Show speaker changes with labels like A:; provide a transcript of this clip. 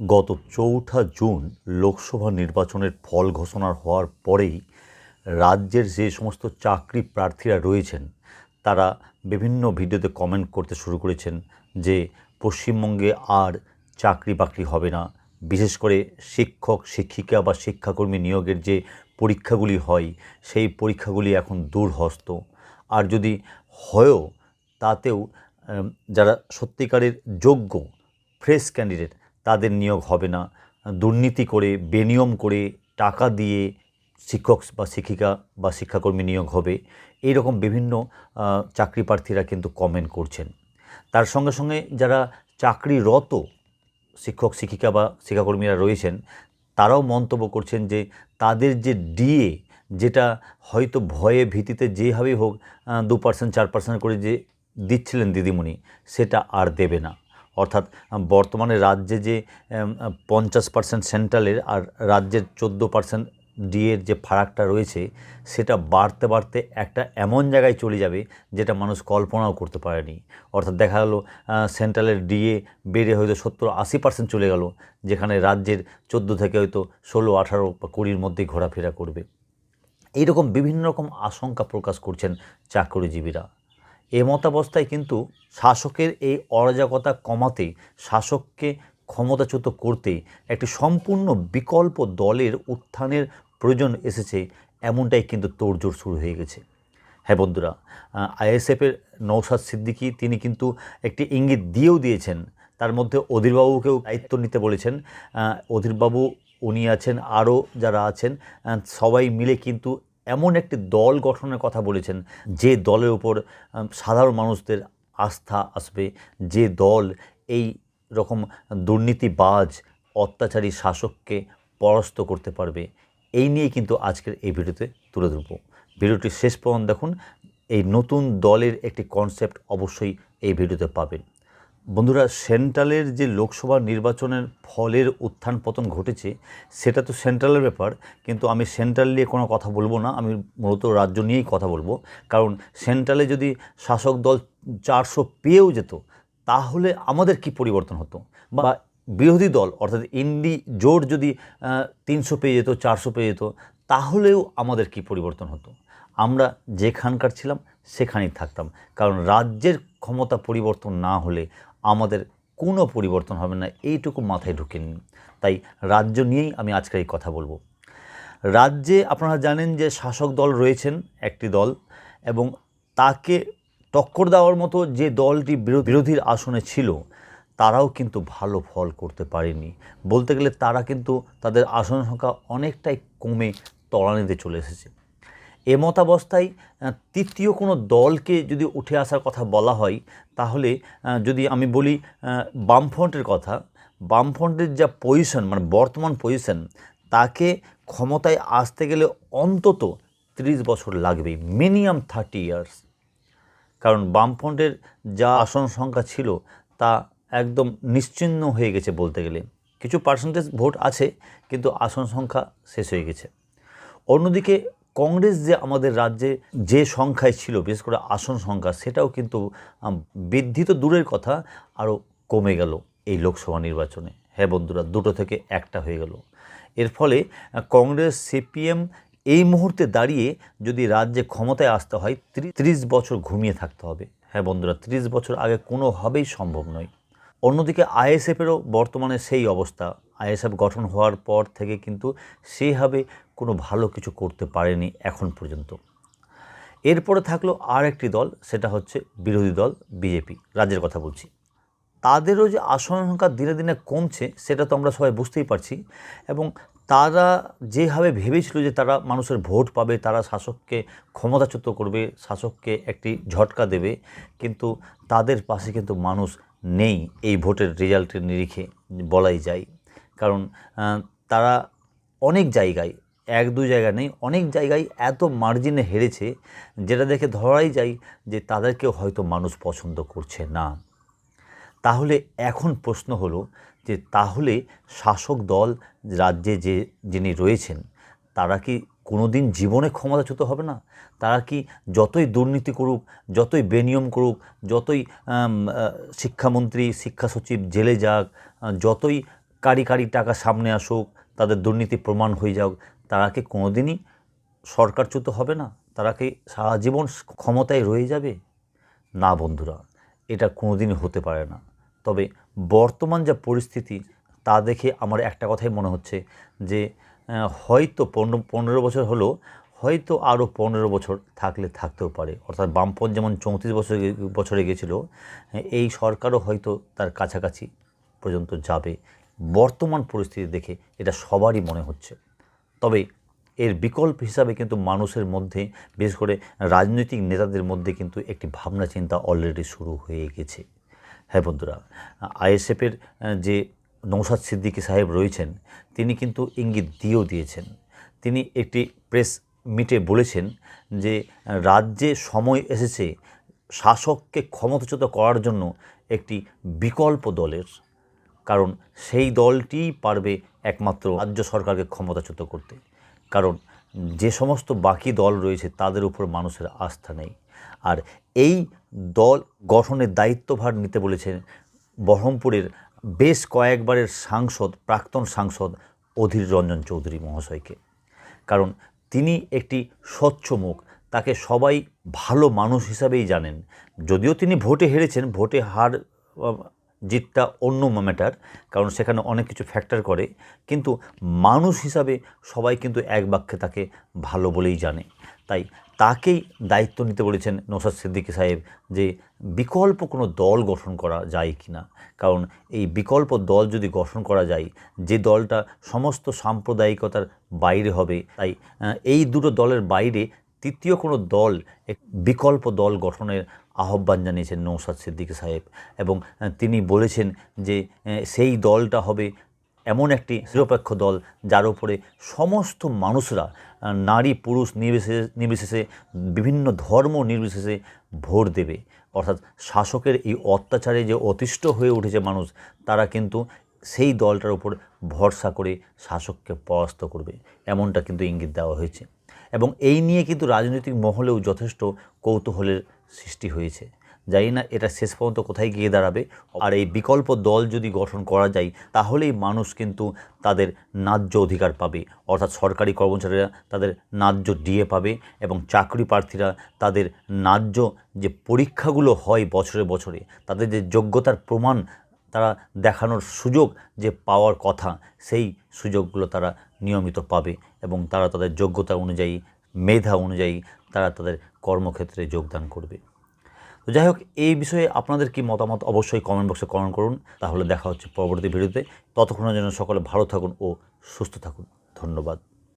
A: গত চৌঠা জুন লোকসভা নির্বাচনের ফল ঘোষণার হওয়ার পরেই রাজ্যের যে সমস্ত চাকরি প্রার্থীরা রয়েছেন, তারা বিভিন্ন ভিডিওতে কমেন্ট করতে শুরু করেছেন যে পশ্চিমবঙ্গে আর চাকরি বাকরি হবে না। বিশেষ করে শিক্ষক, শিক্ষিকা বা শিক্ষাকর্মী নিয়োগের যে পরীক্ষাগুলি হয়, সেই পরীক্ষাগুলি এখন দূরহস্ত। আর যদি হয়ও, তাতেও যারা সত্যিকারের যোগ্য ফ্রেশ ক্যান্ডিডেট তাদের নিয়োগ হবে না। দুর্নীতি করে, বেনিয়ম করে টাকা দিয়ে শিক্ষক বা শিক্ষিকা বা শিক্ষাকর্মী নিয়োগ হবে। এই রকম বিভিন্ন চাকরি প্রার্থীরা কিন্তু কমেন্ট করছেন। তার সঙ্গে সঙ্গে যারা চাকরিরত শিক্ষক, শিক্ষিকা বা শিক্ষাকর্মীরা রয়েছেন, তারাও মন্তব্য করছেন যে তাদের যে ডিএ যেটা হয়তো ভয়ে ভীতিতে যেভাবেই হোক দু পার্সেন্ট চার পার্সেন্ট করে যে দিচ্ছিলেন দিদিমণি, সেটা আর দেবে না। অর্থাৎ বর্তমানে রাজ্যে যে পঞ্চাশ পার্সেন্ট সেন্ট্রালের আর রাজ্যের চোদ্দ পার্সেন্ট ডিএর যে ফারাকটা রয়েছে, সেটা বাড়তে বাড়তে একটা এমন জায়গায় চলে যাবে যেটা মানুষ কল্পনাও করতে পারেনি। অর্থাৎ দেখা গেলো সেন্ট্রালের ডিএ বেড়ে হয়তো সত্তর আশি পার্সেন্ট চলে গেল, যেখানে রাজ্যের চোদ্দ থেকে হয়তো ষোলো আঠারো বা কুড়ির মধ্যেই ঘোরাফেরা করবে। এইরকম বিভিন্ন রকম আশঙ্কা প্রকাশ করছেন চাকরিজীবীরা। এ মতাবস্থায় কিন্তু শাসকের এই অরাজকতা কমাতে, শাসককে ক্ষমতাচ্যুত করতে একটি সম্পূর্ণ বিকল্প দলের উত্থানের প্রয়োজন এসেছে, এমনটাই কিন্তু তোড়জোড় শুরু হয়ে গেছে। হ্যাঁ বন্ধুরা আইএসএফের নৌসাদ সিদ্দিকী তিনি কিন্তু একটি ইঙ্গিত দিয়েও দিয়েছেন। তার মধ্যে অধীরবাবুকেও দায়িত্ব নিতে বলেছেন। অধীরবাবু উনি আছেন, আরও যারা আছেন সবাই মিলে কিন্তু এমন একটি দল গঠনের কথা বলেছেন যে দলের উপর সাধারণ মানুষদের আস্থা আসবে, যে দল এই রকম দুর্নীতিবাজ, অত্যাচারী শাসককে পরাস্ত করতে পারবে। এই নিয়ে কিন্তু আজকের এই ভিডিওতে তুলে ধরবো। ভিডিওটি শেষ পর্যন্ত দেখুন। এই নতুন দলের একটি কনসেপ্ট অবশ্যই এই ভিডিওতে পাবেন। বন্ধুরা, সেন্ট্রালের যে লোকসভা নির্বাচনের ফলের উত্থান পতন ঘটেছে, সেটা তো সেন্ট্রালের ব্যাপার, কিন্তু আমি সেন্ট্রাল নিয়ে কোনো কথা বলব না, আমি মূলত রাজ্য নিয়েই কথা বলব। কারণ সেন্ট্রালে যদি শাসক দল চারশো পেয়েও যেত, তাহলে আমাদের কি পরিবর্তন হতো? বা বিরোধী দল, অর্থাৎ ইন্ডি জোট যদি তিনশো পেয়ে যেত, চারশো পেয়ে যেত, তাহলেও আমাদের কি পরিবর্তন হতো? আমরা যেখানকার ছিলাম, সেখানেই থাকতাম। কারণ রাজ্যের ক্ষমতা পরিবর্তন না হলে আমাদের কোনো পরিবর্তন হবে না, এইটুকু মাথায় ঢুকে নিন। তাই রাজ্য নিয়েই আমি আজকের এই কথা বলব। রাজ্যে আপনারা জানেন যে শাসক দল রয়েছেন একটি দল এবং তাকে টক্কর দেওয়ার মতো যে দলটি বিরো- বিরোধীর আসনে ছিল, তারাও কিন্তু ভালো ফল করতে পারেনি। বলতে গেলে তারা কিন্তু তাদের আসন সংখ্যা অনেকটাই কমে তলানিতে চলে এসেছে। এ মতাবস্থায় তৃতীয় কোনো দলকে যদি উঠে আসার কথা বলা হয়, তাহলে যদি আমি বলি বামফ্রন্টের কথা, বামফ্রন্টের যা পজিশন মানে বর্তমান পজিশন তাকে ক্ষমতায় আসতে গেলে অন্তত ত্রিশ বছর লাগবে মিনিমাম থার্টি ইয়ার্স কারণ বামফ্রন্টের যা আসন সংখ্যা ছিল, তা একদম নিশ্চিহ্ন হয়ে গেছে বলতে গেলে। কিছু পার্সেন্টেজ ভোট আছে, কিন্তু আসন সংখ্যা শেষ হয়ে গেছে। অন্যদিকে কংগ্রেস যে আমাদের রাজ্যে যে সংখ্যায় ছিল, বিশেষ করে আসন সংখ্যা, সেটাও কিন্তু বৃদ্ধি তো দূরের কথা, আরও কমে গেল এই লোকসভা নির্বাচনে। হ্যাঁ বন্ধুরা, দুটো থেকে একটা হয়ে গেল। এর ফলে কংগ্রেস, সিপিএম এই মুহূর্তে দাঁড়িয়ে যদি রাজ্যে ক্ষমতায় আসতে হয় ত্রিশ বছর ঘুমিয়ে থাকতে হবে। হ্যাঁ বন্ধুরা, ত্রিশ বছর আগে কোনোভাবেই সম্ভব নয়। অন্যদিকে আইএসএফেরও বর্তমানে সেই অবস্থা। আইএসএফ গঠন হওয়ার পর থেকে কিন্তু সেইভাবে কোনো ভালো কিছু করতে পারেনি এখন পর্যন্ত। এরপরে থাকল আর একটি দল, সেটা হচ্ছে বিরোধী দল, বিজেপি। রাজ্যের কথা বলছি। তাদেরও যে আসন সংখ্যা দিনে দিনে কমছে, সেটা তো আমরা সবাই বুঝতেই পারছি এবং তারা যেভাবে ভেবেছিল যে তারা মানুষের ভোট পাবে, তারা শাসককে ক্ষমতাচ্যুত করবে, শাসককে একটি ঝটকা দেবে, কিন্তু তাদের পাশে কিন্তু মানুষ নেই, এই ভোটের রেজাল্টের নিরিখে বলাই যায়। কারণ তারা অনেক জায়গায়, এক দু জায়গা নেই, অনেক জায়গায় এত মার্জিনে হেরেছে, যেটা দেখে ধরাই যায় যে তাদেরকেও হয়তো মানুষ পছন্দ করছে না। তাহলে এখন প্রশ্ন হলো যে তাহলে শাসক দল রাজ্যে যে যিনি রয়েছেন, তারা কি কোনো দিন জীবনে ক্ষমতাচ্যুত হবে না? তারা কি যতই দুর্নীতি করুক, যতই বেনিয়ম করুক, যতই শিক্ষামন্ত্রী শিক্ষা সচিব জেলে যাক যতই কারি কারি টাকা সামনে আসুক, তাদের দুর্নীতি প্রমাণ হয়ে যাক, তারা কি কোনোদিনই সরকারচ্যুত হবে না? তারা কি সারা জীবন ক্ষমতায় রয়ে যাবে? না বন্ধুরা, এটা কোনোদিনই হতে পারে না। তবে বর্তমান যা পরিস্থিতি, তা দেখে আমার একটা কথাই মনে হচ্ছে যে হয়তো পনেরো পনেরো বছর হলো, হয়তো আরও পনেরো বছর থাকলে থাকতেও পারে। অর্থাৎ বামপন যেমন চৌত্রিশ বছর বছরে গেছিল এই সরকারও হয়তো তার কাছাকাছি পর্যন্ত যাবে। বর্তমান পরিস্থিতি দেখে এটা সবারই মনে হচ্ছে। তবে এর বিকল্প হিসাবে কিন্তু মানুষের মধ্যে, বিশেষ করে রাজনৈতিক নেতাদের মধ্যে কিন্তু একটি ভাবনা চিন্তা অলরেডি শুরু হয়ে গেছে। হ্যাঁ বন্ধুরা, আইএসএফের যে নৌসাদ সিদ্দিকী সাহেব রয়েছেন, তিনি কিন্তু ইঙ্গিত দিয়েও দিয়েছেন। তিনি একটি প্রেস মিটে বলেছেন যে, রাজ্যে সময় এসেছে শাসককে ক্ষমতাচ্যুত করার জন্য একটি বিকল্প দলের কারণ সেই দলটিই পারবে একমাত্র রাজ্য সরকারকে ক্ষমতাচ্যুত করতে। কারণ যে সমস্ত বাকি দল রয়েছে তাদের উপর মানুষের আস্থা নেই। আর এই দল গঠনের দায়িত্বভার নিতে বলেছেন বহরমপুরের বেশ কয়েকবারের সাংসদ, প্রাক্তন সাংসদ অধীর রঞ্জন চৌধুরী মহাশয়কে। কারণ তিনি একটি স্বচ্ছ মুখ, তাকে সবাই ভালো মানুষ হিসাবেই জানেন। যদিও তিনি ভোটে হেরেছেন, ভোটে হার জিতটা অন্য ম্যাটার কারণ সেখানে অনেক কিছু ফ্যাক্টর করে। কিন্তু মানুষ হিসাবে সবাই কিন্তু এক বাক্যে তাকে ভালো বলেই জানে। তাই তাকেই দায়িত্ব নিতে বলেছেন নৌসাদ সিদ্দিকী সাহেব যে বিকল্প কোনো দল গঠন করা যায় কি না। কারণ এই বিকল্প দল যদি গঠন করা যায়, যে দলটা সমস্ত সাম্প্রদায়িকতার বাইরে হবে, তাই এই দুটো দলের বাইরে তৃতীয় কোনো দল এক বিকল্প দল গঠনের আহ্বান জানিয়েছেন নৌসাদ সিদ্দিকী সাহেব এবং তিনি বলেছেন যে সেই দলটা হবে এমন একটি নিরপেক্ষ দল যার উপরে সমস্ত মানুষরা নারী, পুরুষ নির্বিশেষে নির্বিশেষে বিভিন্ন ধর্ম নির্বিশেষে ভোট দেবে। অর্থাৎ শাসকের এই অত্যাচারে যে অতিষ্ঠ হয়ে উঠেছে মানুষ, তারা কিন্তু সেই দলটার উপর ভরসা করে শাসককে পরাস্ত করবে। এমনটা কিন্তু ইঙ্গিত দেওয়া হয়েছে। এবং এই নিয়ে কিন্তু রাজনৈতিক মহলেও যথেষ্ট কৌতূহলের সৃষ্টি হয়েছে। জানি না এটা শেষ পর্যন্ত কোথায় গিয়ে দাঁড়াবে। আর এই বিকল্প দল যদি গঠন করা যায়, তাহলেই মানুষ কিন্তু তাদের ন্যায্য অধিকার পাবে। অর্থাৎ সরকারি কর্মচারীরা তাদের ন্যায্য ডিএ পাবে এবং চাকরি প্রার্থীরা তাদের ন্যায্য যে পরীক্ষাগুলো হয় বছরে বছরে, তাদের যে যোগ্যতার প্রমাণ তারা দেখানোর সুযোগ যে পাওয়ার কথা, সেই সুযোগগুলো তারা নিয়মিত পাবে এবং তারা তাদের যোগ্যতা অনুযায়ী, মেধা অনুযায়ী তারা তাদের কর্মক্ষেত্রে যোগদান করবে। তো যাই হোক, এই বিষয়ে আপনাদের কি মতামত অবশ্যই কমেন্ট বক্সে কমেন্ট করুন। তাহলে দেখা হচ্ছে পরবর্তী ভিডিওতে। ততক্ষণের জন্য সকলে ভালো থাকুন ও সুস্থ থাকুন। ধন্যবাদ।